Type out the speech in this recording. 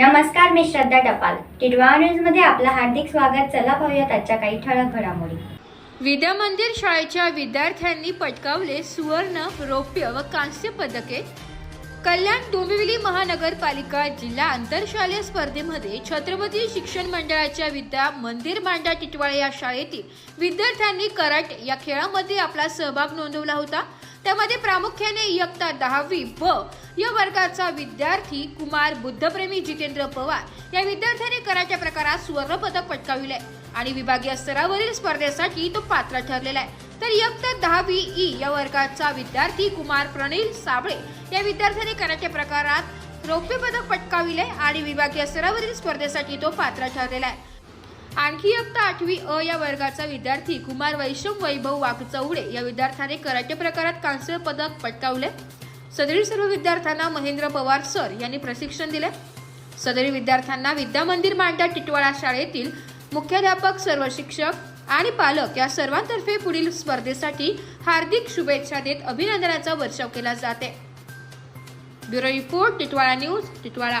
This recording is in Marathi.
नमस्कार मी श्रद्धा टपाल. टिडवा न्यूजमध्ये आपलं हार्दिक स्वागत. चला पाहूयात आजच्या काही ठळक घडामोडी. विद्या मंदिर शाळेच्या विद्यार्थ्यांनी पटकावले सुवर्ण रौप्य व कांस्य पदके. कल्याण डोंबिवली महानगरपालिका जिल्हा आंतरशालेय स्पर्धेमध्ये छत्रपती शिक्षण मंडळाच्या विद्या मंदिर मांडा टिटवाळे या शाळेतील विद्यार्थ्यांनी कराटे या खेळामध्ये आपला सहभाग नोंदवला होता. त्यामध्ये प्रामुख्याने इयत्ता दहावी ब या वर्गाचा विद्यार्थी कुमार बुद्धप्रेमी जितेंद्र पवार या विद्यार्थ्याने कराच्या प्रकारात सुवर्ण पदक पटकाविले आणि विभागीय स्तरावरील स्पर्धेसाठी तो पात्र ठरलेला आहे. तर इयत्ता दहावी ई या वर्गाचा विद्यार्थी कुमार प्रणील साबळे या विद्यार्थ्याने कराच्या प्रकारात रौप्य पदक पटकाविले आणि विभागीय स्तरावरील स्पर्धेसाठी तो पात्र ठरलेला आहे. आणखी इयत्ता आठवी अ या वर्गाचा विद्यार्थी कुमार वैष्णव वैभव वाघचौडे या विद्यार्थ्याने कराटे प्रकारात कांस्य पदक पटकावले. सदरील सर्व विद्यार्थ्यांना महेंद्र पवार सर यांनी प्रशिक्षण दिले. सदरी विद्यार्थ्यांना विद्या मंदिर मांडा टिटवाळा शाळेतील मुख्याध्यापक सर्व शिक्षक आणि पालक या सर्वांतर्फे पुढील स्पर्धेसाठी हार्दिक शुभेच्छा देत अभिनंदनाचा वर्षाव केला जाते. Bureau report Titwala news Titwala.